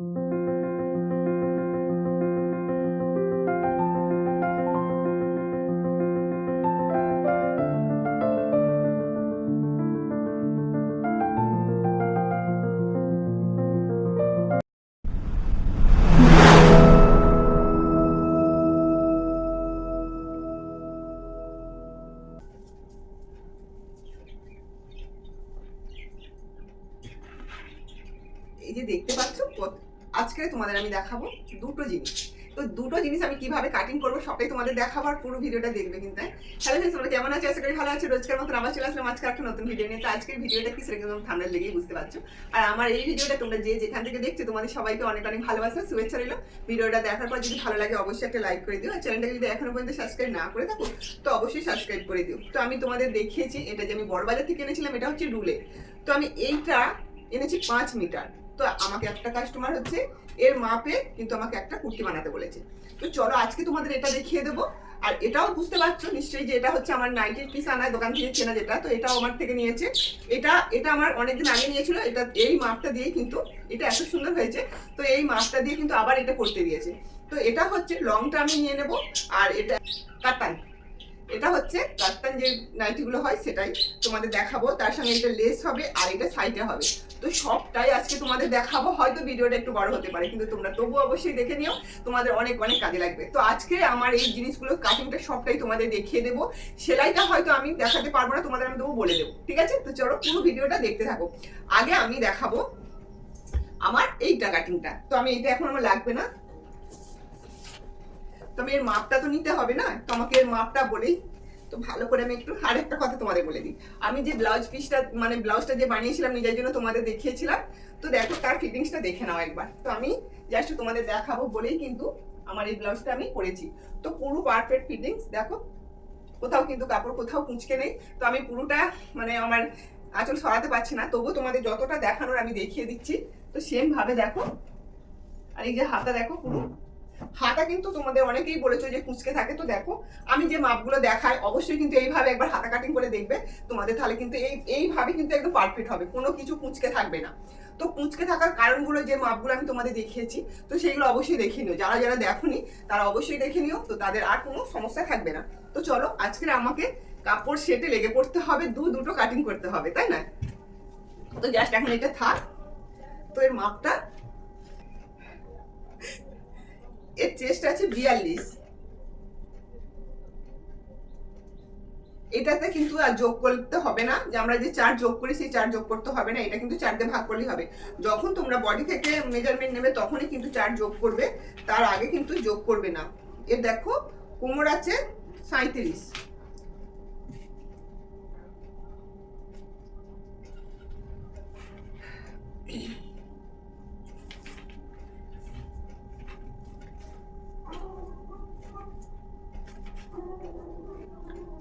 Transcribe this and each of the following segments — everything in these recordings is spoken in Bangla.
এই তোমাদের আমি দেখাবো দুটো জিনিস। তো দুটো জিনিস আমি কীভাবে কাটিং করব সবটাই তোমাদের দেখাবার পুরো ভিডিওটা দেখবে কিন্তু হ্যালো ফ্রেন্ডস তোমরা কেমন আছো? আশা করি ভালো আছো। রোজকার মতন আবার চলে আসলাম আজকে একটা নতুন ভিডিও নিয়ে। তো আজকের ভিডিওটা কি সেটা কিন্তু ঠান্ডার লেগেই বুঝতে পারছ। আর আমার এই ভিডিওটা তোমরা যে যেখান থেকে দেখছ, তোমাদের সবাইকে অনেক অনেক ভালোবাসা, শুভেচ্ছা রইল। ভিডিওটা দেখার পর যদি ভালো লাগে, অবশ্যই একটা লাইক করে দিও। আর চ্যানেলটাকে যদি এখনও পর্যন্ত সাবস্ক্রাইব না করে থাকো, তো অবশ্যই সাবস্ক্রাইব করে দিও। তো আমি তোমাদের দেখিয়েছি, এটা যে আমি বড়বাজার থেকে এনেছিলাম, এটা হচ্ছে রুলে। তো আমি এইটা এনেছি পাঁচ মিটার। তো আমাকে একটা কাস্টমার হচ্ছে, এর মাপে কিন্তু আমাকে একটা কুর্তি বানাতে বলেছে। তো চলো আজকে তোমাদের এটা দেখিয়ে দেবো। আর এটাও বুঝতে পারছ নিশ্চয়ই যে এটা হচ্ছে আমার নাইটের পিস আনায় দোকান থেকে কেনা যেটা, তো এটাও আমার থেকে নিয়েছে। এটা এটা আমার অনেকদিন আগে নিয়েছিল, এটা এই মাপটা দিয়ে কিন্তু এটা এত সুন্দর হয়েছে, তো এই মাপটা দিয়ে কিন্তু আবার এটা করতে দিয়েছে। তো এটা হচ্ছে লংটা আমি নিয়ে নেব, আর এটা কাতান এটা হচ্ছে কাতান যে নাইটিগুলো হয় সেটাই তোমাদের দেখাবো। তার সঙ্গে এটা লেস হবে আর এটা সাইডে হবে। তো সবটাই আজকে তোমাদের দেখাবো। হয়তো ভিডিওটা একটু বড় হতে পারে, কিন্তু তোমরা তবু অবশ্যই দেখে নিও। তোমাদের অনেক অনেক কাজে লাগবে। তো আজকে আমার এই জিনিসগুলো, কাটিংটা সবটাই তোমাদের দেখিয়ে দেবো। সেলাইটা হয়তো আমি দেখাতে পারব না, তোমাদের আমি তবু বলে দেবো। ঠিক আছে? তো চলো পুরো ভিডিওটা দেখতে থাকো। আগে আমি দেখাবো আমার এইটা কাটিংটা তো আমি এইটা এখন আমার লাগবে না। তো আমি এর মাপটা তো নিতে হবে না। তো আমাকে এর মাপটা বলেই তো ভালো করে আমি একটু আর একটা কথা তোমাদের বলে দিই। আমি যে ব্লাউজ পিসটা মানে ব্লাউজটা যে বানিয়েছিলাম, নিজের জন্য তোমাদের দেখিয়েছিলাম, তো দেখো তার ফিটিংসটা দেখে নাও একবার। তো আমি জাস্ট তোমাদের দেখাবো বলেই কিন্তু আমার এই ব্লাউজটা আমি করেছি। তো পুরো পারফেক্ট ফিটিংস দেখো, কোথাও কিন্তু কাপড়, কোথাও কুঁচকে নেই। তো আমি পুরোটা মানে আমার আঁচল সরাতে পারছি না, তবুও তোমাদের যতটা দেখানোর আমি দেখিয়ে দিচ্ছি। তো সেম ভাবে দেখো, আর এই যে হাতা দেখো পুরো। হাতা কিন্তু তোমাদের অনেকেই বলেছ যে কুচকে থাকে, তো দেখো, আমি যে মাপগুলো দেখাই, অবশ্যই কিন্তু এইভাবে একবার হাতা কাটিং করে দেখবে, তোমাদের তাহলে কিন্তু এই, এইভাবে কিন্তু একদম পারফেক্ট হবে, কোনো কিছু কুচকে থাকবে না। তো কুচকে থাকার কারণগুলো যে মাপগুলো আমি তোমাদের দেখিয়েছি, তো সেইগুলো অবশ্যই দেখে নিও, যারা যারা দেখোনি, তারা অবশ্যই দেখে নিও, তো তাদের আর কোনো সমস্যা থাকবে না। তো চলো আজকে আমাকে কাপড় সেটে লেগে পড়তে হবে, দু দুটো কাটিং করতে হবে, তাই না? তো জাস্ট এখন এটা থাক, তো এর মাপটা এর চেস্ট আছে বিয়াল্লিশ। এটাতে কিন্তু আর যোগ করতে হবে না, যে আমরা যে চার যোগ করি, সেই চার যোগ করতে হবে না, এটা কিন্তু চার দিয়ে ভাগ করলেই হবে। যখন তোমরা বডি থেকে মেজারমেন্ট নেবে, তখনই কিন্তু চার যোগ করবে, তার আগে কিন্তু যোগ করবে না। এর দেখো, কোমর আছে সাঁত্রিশ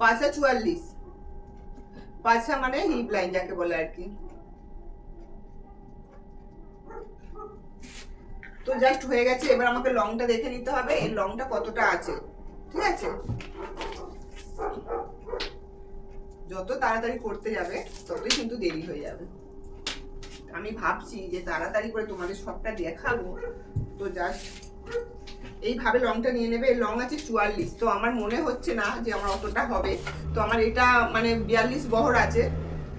পাঁচা চুয়াল্লিশ। পাঁচা মানে হিপ লাইন যাকে বলে আর কি। তো জাস্ট হয়ে গেছে, এবার আমাকে লংটা দেখে নিতে হবে, এই লংটা কতটা আছে, ঠিক আছে? যত তাড়াতাড়ি করতে যাবে, ততই কিন্তু দেরি হয়ে যাবে। আমি ভাবছি যে তাড়াতাড়ি করে তোমাদের সবটা দেখাবো, তো জাস্ট এইভাবে লংটা নিয়ে নেবে লং আছে চুয়াল্লিশ। তো আমার মনে হচ্ছে না যে আমার অতটা হবে। তো আমার এটা মানে বিয়াল্লিশ বহর আছে।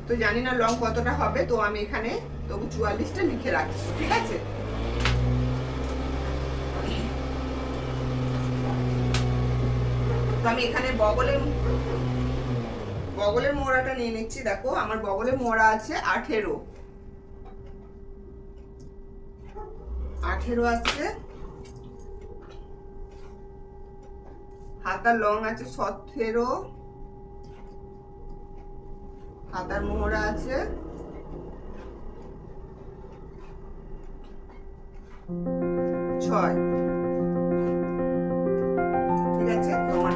তো জানি না লং কতটা হবে, তো আমি এখানে তবু চুয়াল্লিশটা লিখে রাখছি ঠিক আছে? তো আমি এখানে বগলের বগলের মোড়াটা নিয়ে নিচ্ছি, দেখো। আমার বগলের মোড়া আছে আঠেরো। আঠেরো আছে হাতার লং আছে সতেরো। হাতার মোহরা আছে। ছয়। ঠিক আছে, তোমার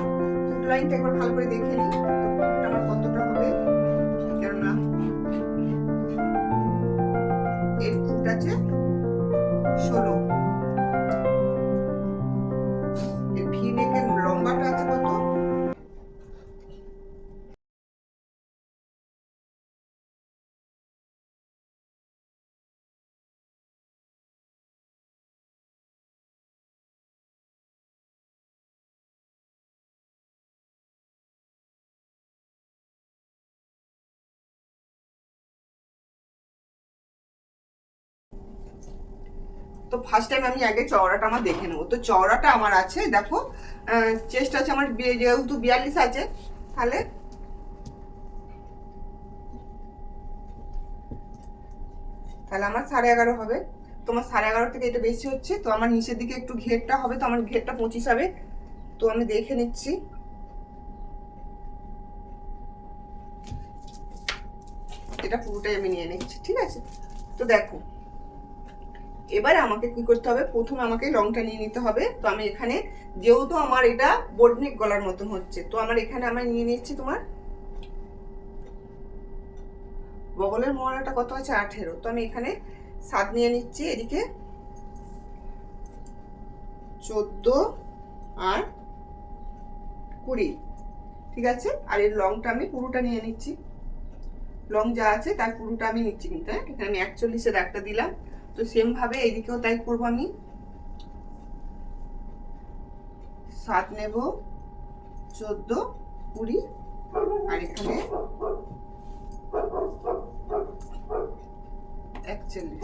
লাইনটা একবার ভালো করে দেখে নিই। আমার কতটা হবে? কেননা এর ফুট আছে ষোলো। তো ফার্স্ট টাইম আমি আগে চওড়াটা আমার দেখে নেব। তো চওড়াটা আমার আছে, দেখো চেস্ট আছে আমার যেহেতু বিয়াল্লিশ আছে, তাহলে তাহলে আমার সাড়ে এগারো হবে। তোমার সাড়ে এগারো থেকে এটা বেশি হচ্ছে, তো আমার নিচের দিকে একটু ঘেরটা হবে, তো আমার ঘেরটা পঁচিশ হবে। তো আমি দেখে নিচ্ছি। এটা পুরোটাই আমি নিয়ে নিচ্ছি, ঠিক আছে? তো দেখো এবারে আমাকে কি করতে হবে? প্রথমে আমাকে রংটা নিয়ে নিতে হবে। তো আমি এখানে, যেহেতু আমার এটা বোর্ডনেক গলার মতন হচ্ছে, তো আমার এখানে আমি নিয়ে নিচ্ছি তোমার বগলের মোহরাটা কত আছে? আঠেরো। তো আমি এখানে সাত নিয়ে নিচ্ছি, এদিকে চোদ্দ আর কুড়ি। ঠিক আছে? আর এর লংটা আমি পুরোটা নিয়ে নিচ্ছি। লং যা আছে তার পুরোটা আমি নিচ্ছি কিন্তু হ্যাঁ? এখানে আমি একচল্লিশের একটা দিলাম। তো সেম ভাবে এইদিকেও তাই করব আমি। সাত নেব, চোদ্দ, কুড়ি, আর এখানে একচল্লিশ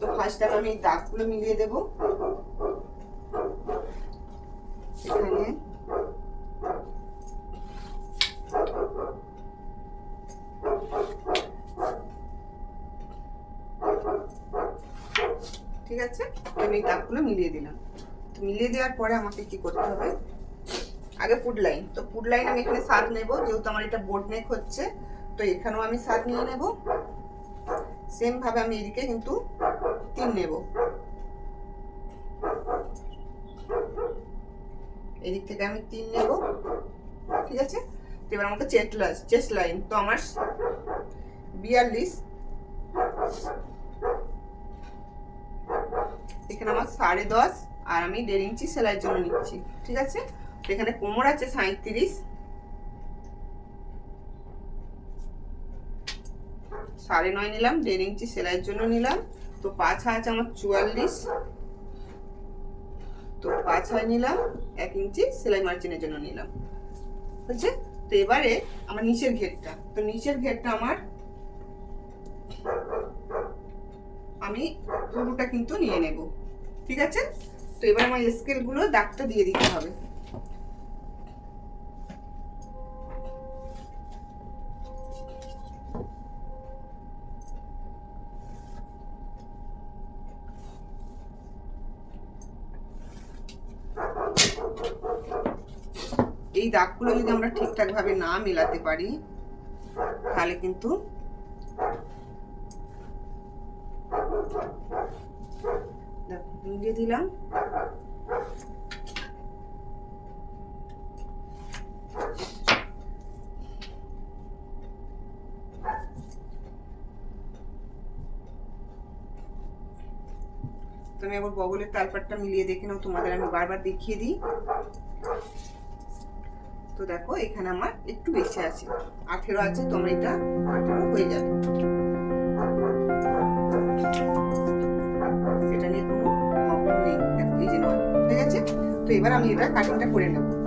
তো আমি এই দাগগুলো মিলিয়ে দেব। এখানে ঠিক আছে? আমি এই দাগগুলো মিলিয়ে দিলাম। তো মিলিয়ে দেওয়ার পরে আমাকে কি করতে হবে? আগে ফুড লাইন তো ফুড লাইন আমি এখানে সাত নেব, যেহেতু আমার এটা বোর্ড নেক হচ্ছে, তো এখানেও আমি সাত নিয়ে নেব। সেম ভাবে আমি এদিকে কিন্তু তিন নেব। এদিক থেকে আমি তিন নেব। ঠিক আছে? এবার আমাকে চেস্ট চেস্ট লাইন তো আমার বিয়াল্লিশ এখানে আমার সাড়ে দশ, আর আমি দেড় ইঞ্চি সেলাইয়ের জন্য নিচ্ছি, ঠিক আছে? এখানে কোমর আছে সাঁত্রিশ সাড়ে নয় নিলাম, দেড় ইঞ্চি সেলাইয়ের জন্য নিলাম। তো পাছা আছে আমার চুয়াল্লিশ। তো পাছায় নিলাম, এক ইঞ্চি সেলাই মার্জিনের জন্য নিলাম। বুঝছে তো এবারে আমার নিচের ঘেরটা। তো নিচের ঘেরটা আমার আমি পুরোটা কিন্তু নিয়ে নেব। ঠিক আছে? তো এবার আমার স্কেলগুলো দাগটা দিয়ে দিতে হবে। এই দাগগুলো যদি আমরা ঠিকঠাক ভাবে না মেলাতে পারি, তাহলে কিন্তু দেখো মিলিয়ে দিলাম। তুমি আবার বগলের তালপাটটা মিলিয়ে দেখে নাও, তোমাদের আমি বারবার দেখিয়ে দিই। তো দেখো, এখানে আমার একটু বেশি আছে। আঠেরো আছে, তোমরা এটা আঠেরো হয়ে যাবে। এবার আমি এটা কাটিংটা করে নেব।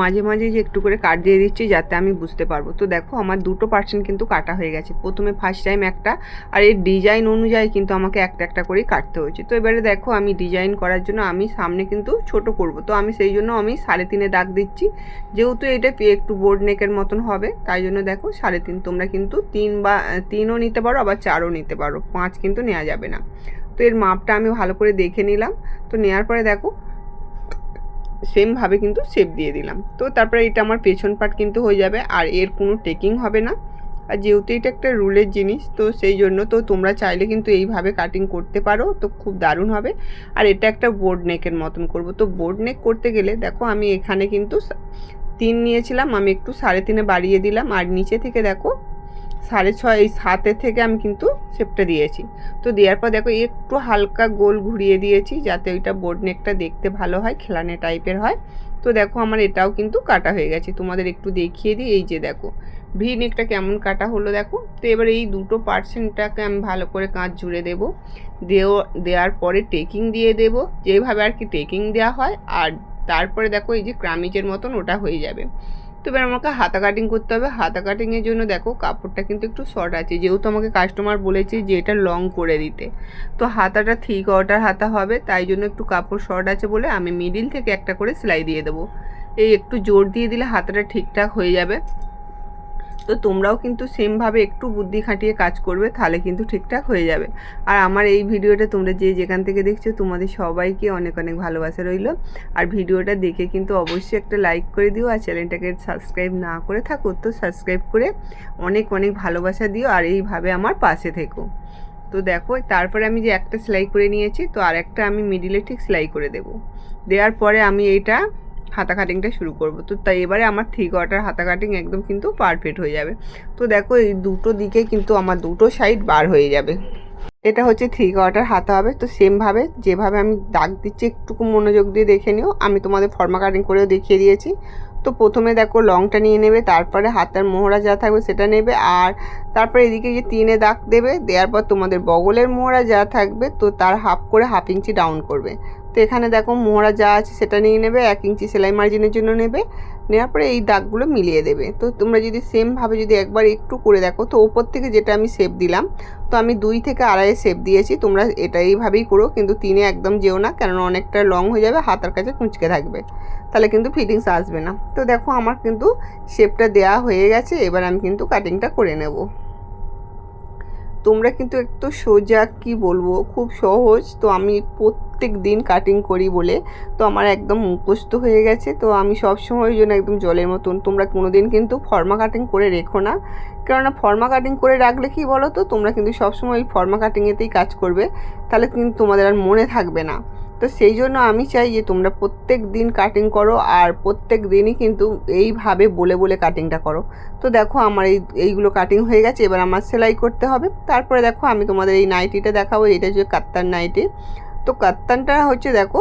মাঝে মাঝে যে একটু করে কাট দিয়ে দিচ্ছি যাতে আমি বুঝতে পারব। তো দেখো আমার দুটো পার্সেন্ট কিন্তু কাটা হয়ে গেছে। প্রথমে ফার্স্ট টাইম একটা আর এই ডিজাইন অনুযায়ী কিন্তু আমাকে একটা একটা করেই কাটতে হয়েছে। তো এবারে দেখো আমি ডিজাইন করার জন্য আমি সামনে কিন্তু ছোট করব। তো আমি সেই জন্য আমি সাড়ে তিনে দাগ দিচ্ছি। যেহেতু এটা একটু বোর্ড নেকের মতন হবে, তাই জন্য দেখো সাড়ে তিন তোমরা কিন্তু তিন বা তিনও নিতে পারো, আবার চারও নিতে পারো। পাঁচ কিন্তু নেওয়া যাবে না। তো এর মাপটা আমি ভালো করে দেখে নিলাম। তো নেওয়ার পরে দেখো সেমভাবে কিন্তু শেপ দিয়ে দিলাম। তো তারপরে এটা আমার পেছন পার্ট কিন্তু হয়ে যাবে, আর এর কোনো টেকিং হবে না। আর যেহেতু এটা একটা রুলের জিনিস, তো সেই জন্য তো তোমরা চাইলে কিন্তু এইভাবে কাটিং করতে পারো, তো খুব দারুণ হবে। আর এটা একটা বোর্ড নেকের মতন করব। তো বোর্ড নেক করতে গেলে দেখো আমি এখানে কিন্তু তিন নিয়েছিলাম, আমি একটু সাড়ে তিনে বাড়িয়ে দিলাম। আর নিচে থেকে দেখো সাড়ে ছয়, এই সাতের থেকে আমি কিন্তু শেপটা দিয়েছি। তো দেওয়ার পর দেখো একটু হালকা গোল ঘুরিয়ে দিয়েছি যাতে ওইটা বোর্ড নেকটা দেখতে ভালো হয়, খেলানে টাইপের হয়। তো দেখো আমার এটাও কিন্তু কাটা হয়ে গেছে। তোমাদের একটু দেখিয়ে দিই, এই যে দেখো ভি নেকটা কেমন কাটা হলো দেখো। তো এবার এই দুটো পার্সেন্টটাকে আমি ভালো করে কাঁচ জুড়ে দেবো। দেও, দেওয়ার পরে টেকিং দিয়ে দেবো। যেভাবে আর কি টেকিং দেওয়া হয়, আর তারপরে দেখো এই যে ক্রামিজের মতন ওটা হয়ে যাবে। তো এবার আমাকে হাতা কাটিং করতে হবে। হাতা কাটিংয়ের জন্য দেখো, কাপড়টা কিন্তু একটু শর্ট আছে। যেহেতু আমাকে কাস্টমার বলেছে যে এটা লং করে দিতে। তো হাতাটা থ্রি কোয়ার্টার হাতা হবে, তাই জন্য একটু কাপড় শর্ট আছে বলে আমি মিডিল থেকে একটা করে সেলাই দিয়ে দেবো। এই একটু জোর দিয়ে দিলে হাতাটা ঠিকঠাক হয়ে যাবে। তো তোমরাও কিন্তু সেমভাবে একটু বুদ্ধি খাটিয়ে কাজ করবে, তাহলে কিন্তু ঠিকঠাক হয়ে যাবে। আর আমার এই ভিডিওটা তোমরা যে যেখান থেকে দেখছ, তোমাদের সবাইকে অনেক অনেক ভালোবাসা রইল। আর ভিডিওটা দেখে কিন্তু অবশ্যই একটা লাইক করে দিও, আর চ্যানেলটাকে সাবস্ক্রাইব না করে থাকো তো সাবস্ক্রাইব করে অনেক অনেক ভালোবাসা দিও, আর এইভাবে আমার পাশে থেকো। তো দেখো, তারপরে আমি যে একটা সেলাই করে নিয়েছি, তো আর একটা আমি মিডিলে ঠিক সেলাই করে দেব। দেওয়ার পরে আমি এইটা হাতা কাটিংটা শুরু করব। তো তাই এবারে আমার থ্রি কোয়ার্টার হাতা কাটিং একদম কিন্তু পারফেক্ট হয়ে যাবে। তো দেখো এই দুটো দিকে কিন্তু আমার দুটো সাইড বার হয়ে যাবে। এটা হচ্ছে থ্রি কোয়ার্টার হাতা হবে। তো সেমভাবে যেভাবে আমি দাগ দিচ্ছি, একটুকু মনোযোগ দিয়ে দেখে নিও। আমি তোমাদের ফর্মা কাটিং করেও দেখিয়ে দিয়েছি। তো প্রথমে দেখো লংটা নিয়ে নেবে, তারপরে হাতার মোহরা যা থাকবে সেটা নেবে। আর তারপরে এদিকে যে তিনে দাগ দেবে, দেওয়ার পর তোমাদের বগলের মোহরা যা থাকবে, তো তার হাফ করে হাফ ইঞ্চি ডাউন করবে। তো এখানে দেখো মোহরা যা আছে সেটা নিয়ে নেবে, এক ইঞ্চি সেলাই মার্জিনের জন্য নেবে। নেওয়ার পরে এই দাগগুলো মিলিয়ে দেবে। তো তোমরা যদি সেমভাবে যদি একবার একটু করে দেখো, তো ওপর থেকে যেটা আমি শেপ দিলাম, তো আমি দুই থেকে আড়াইয়ে শেপ দিয়েছি। তোমরা এটা এইভাবেই করো, কিন্তু তিনে একদম যেও না, কেননা অনেকটা লং হয়ে যাবে, হাতার কাছে কুঁচকে থাকবে। তাহলে কিন্তু ফিটিংস আসবে না। তো দেখো আমার কিন্তু শেপটা দেওয়া হয়ে গেছে, এবার আমি কিন্তু কাটিংটা করে নেব। তোমরা কিন্তু একটু সোজা কি বলব? খুব সহজ। তো আমি প্রত্যেক দিন কাটিং করি বলে। তো আমার একদম মুখস্থ হয়ে গেছে। তো আমি সব সময় ওই জন্য একদম জলের মতন। তোমরা কোনো দিন কিন্তু ফর্মা কাটিং করে রেখো না। কেননা ফর্মা কাটিং করে রাখলে কি বলো তো তোমরা কিন্তু সবসময় ওই ফর্মা কাটিংয়েতেই কাজ করবে। তাহলে কিন্তু তোমাদের আর মনে থাকবে না। তো সেই জন্য আমি চাই যে তোমরা প্রত্যেক দিন কাটিং করো আর প্রত্যেক দিনই কিন্তু এইভাবে বলে বলে কাটিংটা করো। তো দেখো আমার এই, এইগুলো কাটিং হয়ে গেছে, এবার আমার সেলাই করতে হবে। তারপরে দেখো আমি তোমাদের এই নাইটিটা দেখাবো, এটা যে কাত্তান নাইটি। তো কাত্তানটা হচ্ছে দেখো,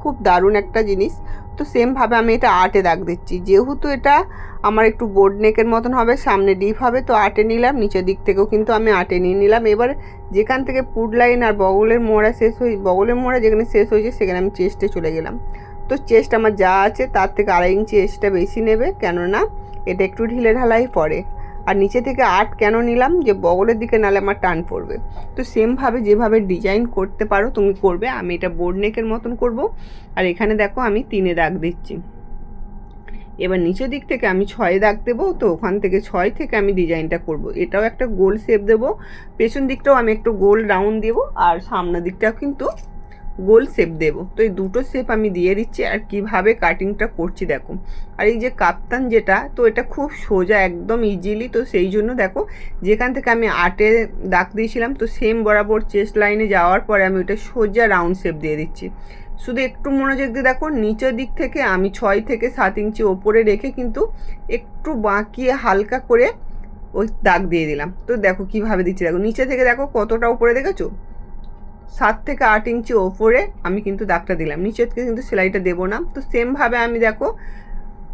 খুব দারুণ একটা জিনিস। তো সেমভাবে আমি এটা আটে দাগ দিচ্ছি। যেহেতু এটা আমার একটু বোর্ড নেকের মতন হবে, সামনে ডিপ হবে, তো আটে নিলাম, নিচের দিক থেকেও কিন্তু আমি আটে নিয়ে নিলাম। এবার যেখান থেকে পুড লাইন আর বগলের মোড়া শেষ হয়ে, বগলের মোড়া যেখানে শেষ হয়েছে, সেখানে আমি চেস্টে চলে গেলাম। তো চেস্ট আমার যা আছে, তার থেকে আড়াই ইঞ্চি এক্সট্রা বেশি নেবে, কেননা এটা একটু ঢিলে ঢালাই পড়ে আর নিচে থেকে আট কেন নিলাম? যে বগলের দিকে নালে আমার টান পড়বে। তো সেমভাবে যেভাবে ডিজাইন করতে পারো তুমি করবে, আমি এটা বোর্ড নেকের মতন করব। আর এখানে দেখো আমি তিনে দাগ দিচ্ছি। এবার নিচের দিক থেকে আমি ছয় দাগ দেবো, তো ওখান থেকে ছয় থেকে আমি ডিজাইনটা করব। এটাও একটা গোল শেপ দেবো। পেছন দিকটাও আমি একটু গোল রাউন্ড দেবো, আর সামনের দিকটাও কিন্তু গোল শেপ দেবো। তো এই দুটো শেপ আমি দিয়ে দিচ্ছি আর কীভাবে কাটিংটা করছি দেখো। আর এই যে কাপ্তান যেটা, তো এটা খুব সোজা, একদম ইজিলি তো সেই জন্য দেখো, যেখান থেকে আমি আটে দাগ দিয়েছিলাম, তো সেম বরাবর চেস্ট লাইনে যাওয়ার পরে আমি ওটা সোজা রাউন্ড শেপ দিয়ে দিচ্ছি। শুধু একটু মনোযোগ দিয়ে দেখো, নিচের দিক থেকে আমি ছয় থেকে সাত ইঞ্চি ওপরে রেখে কিন্তু একটু বাঁকিয়ে হালকা করে ওই দাগ দিয়ে দিলাম। তো দেখো কীভাবে দিচ্ছি। দেখো নিচে থেকে দেখো কতটা উপরে দেখেছ? সাত থেকে আট ইঞ্চি ওপরে আমি কিন্তু দাগটা দিলাম। নিচের থেকে কিন্তু সেলাইটা দেবো না। তো সেমভাবে আমি দেখো,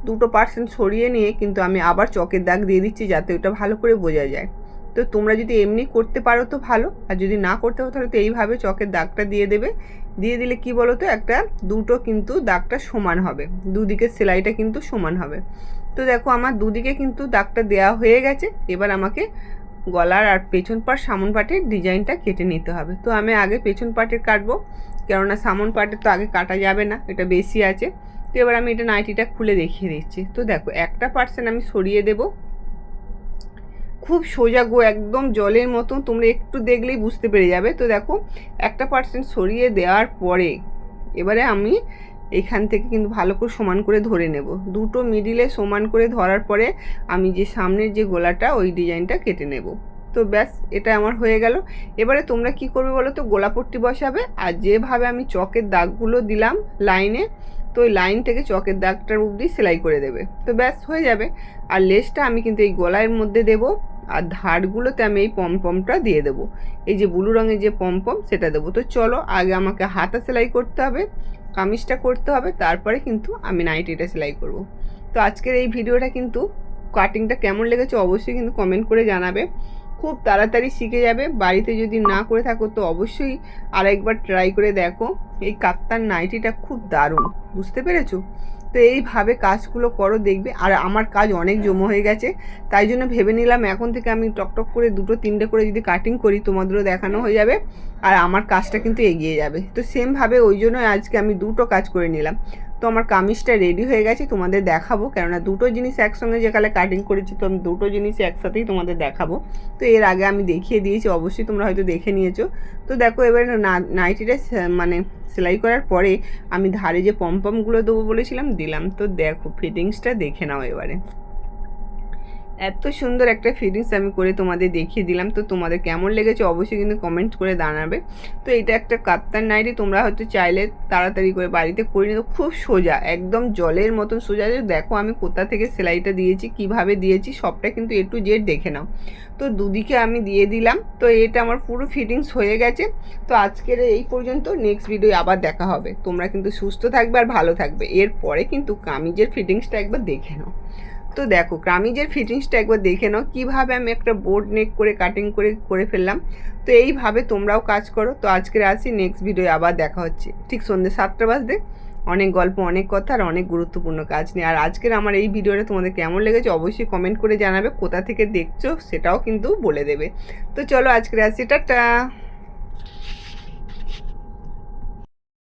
দুটো পার্সেন্ট সরিয়ে নিয়ে কিন্তু আমি আবার চকের দাগ দিয়ে দিচ্ছি যাতে ওটা ভালো করে বোঝা যায়। তো তোমরা যদি এমনি করতে পারো তো ভালো, আর যদি না করতে পারো তাহলে তো এইভাবে চকের দাগটা দিয়ে দেবে। দিয়ে দিলে কি বলো তো একটা দুটো কিন্তু দাগটা সমান হবে। দুদিকে সেলাইটা কিন্তু সমান হবে। তো দেখো, আমার দুদিকে কিন্তু দাগটা দেওয়া হয়ে গেছে। এবার আমাকে গলার আর পেছন পাট সামন পাটের ডিজাইনটা কেটে নিতে হবে। তো আমি আগে পেছন পাটের কাটবো, কেননা সামন পাটের তো আগে কাটা যাবে না, এটা বেশি আছে। তো এবার আমি এটা নাইটিটা খুলে দেখিয়ে দিচ্ছি। তো দেখো, একটা পার্সেন্ট আমি সরিয়ে দেব। খুব সোজা গো, একদম জলের মতো তোমরা একটু দেখলেই বুঝতে পেরে যাবে। তো দেখো, একটা পার্সেন্ট সরিয়ে দেওয়ার পরে, এবারে আমি এখান থেকে কিন্তু ভালো করে সমান করে ধরে নেব। দুটো মিডিলে সমান করে ধরার পরে আমি যে সামনের যে গোলাটা, ওই ডিজাইনটা কেটে নেব। তো ব্যাস, এটা আমার হয়ে গেল। এবারে তোমরা কি করবে বলো তো? গোলাপট্টি বসাবে। আর যেভাবে আমি চকের দাগগুলো দিলাম লাইনে, তো ওই লাইন থেকে চকের দাগটার অবধি সেলাই করে দেবে। তো ব্যাস, হয়ে যাবে। আর লেসটা আমি কিন্তু এই গলার মধ্যে দেব। আর ধারগুলোতে আমি এই পমপমটা দিয়ে দেবো। এই যে ব্লু রঙের যে পমপম সেটা দেবো। তো চলো, আগে আমাকে হাতা সেলাই করতে হবে। কামিজটা করতে হবে, তারপরে কিন্তু আমি নাইটিটা সেলাই করব। তো আজকের এই ভিডিওটা কিন্তু কাটিংটা কেমন লেগেছে অবশ্যই কিন্তু কমেন্ট করে জানাবে। খুব তাড়াতাড়ি শিখে যাবে। বাড়িতে যদি না করে থাকো তো অবশ্যই আরেকবার ট্রাই করে দেখো। এই কাপ্তান নাইটিটা খুব দারুণ, বুঝতে পেরেছ? তো এইভাবে কাজগুলো করো, দেখবে। আর আমার কাজ অনেক জমা হয়ে গেছে, তাই জন্য ভেবে নিলাম এখন থেকে আমি টকটক করে দুটো তিনটে করে যদি কাটিং করি, তোমাদেরও দেখানো হয়ে যাবে। আর আমার কাজটা কিন্তু এগিয়ে যাবে। তো সেমভাবে ওই জন্য আজকে আমি দুটো কাজ করে নিলাম। তো আমার কামিজটা রেডি হয়ে গেছে, তোমাদের দেখাবো। কেননা দুটো জিনিস একসঙ্গে যেকালে কাটিং করেছি, তো আমি দুটো জিনিস একসাথেই তোমাদের দেখাবো। তো এর আগে আমি দেখিয়ে দিয়েছি, অবশ্যই তোমরা হয়তো দেখে নিয়েছো। তো দেখো, এবার নাইটিটা মানে সেলাই করার পরে আমি ধারে যে পমপমগুলো দেবো বলেছিলাম, দিলাম। তো দেখো ফিটিংসটা দেখে নাও এবারে। এত সুন্দর একটা ফিটিংস আমি করে তোমাদের দেখিয়ে দিলাম। তো তোমাদের কেমন লেগেছে অবশ্যই কিন্তু কমেন্ট করে দাঁড়াবে তো এটা একটা কাপ্তান নাইটি, তোমরা হয়তো চাইলে তাড়াতাড়ি করে বাড়িতে করে নিতে খুব সোজা, একদম জলের মতন সোজা। দেখো আমি কোথা থেকে সেলাইটা দিয়েছি, কীভাবে দিয়েছি, সবটা কিন্তু একটু জেড দেখে নাও। তো দুদিকে আমি দিয়ে দিলাম। তো এটা আমার পুরো ফিটিংস হয়ে গেছে। তো আজকের এই পর্যন্ত নেক্সট ভিডিও আবার দেখা হবে। তোমরা কিন্তু সুস্থ থাকবে আর ভালো থাকবে। এরপরে কিন্তু কামিজের ফিটিংসটা একবার দেখে নাও। তো দেখো কামিজের ফিটিংসটা একবার দেখে নাও, কীভাবে আমি একটা বোর্ড নেক করে কাটিং করে করে ফেললাম। তো এইভাবে তোমরাও কাজ করো। তো আজকের আসি নেক্সট ভিডিও আবার দেখা হচ্ছে। ঠিক সন্ধ্যে সাতটা বাজতে। অনেক গল্প, অনেক কথা আর অনেক গুরুত্বপূর্ণ কাজ নিয়ে। আর আজকের আমার এই ভিডিওটা তোমাদের কেমন লেগেছে অবশ্যই কমেন্ট করে জানাবে। কোথা থেকে দেখছ সেটাও কিন্তু বলে দেবে। তো চলো আজকের আসি টাটা!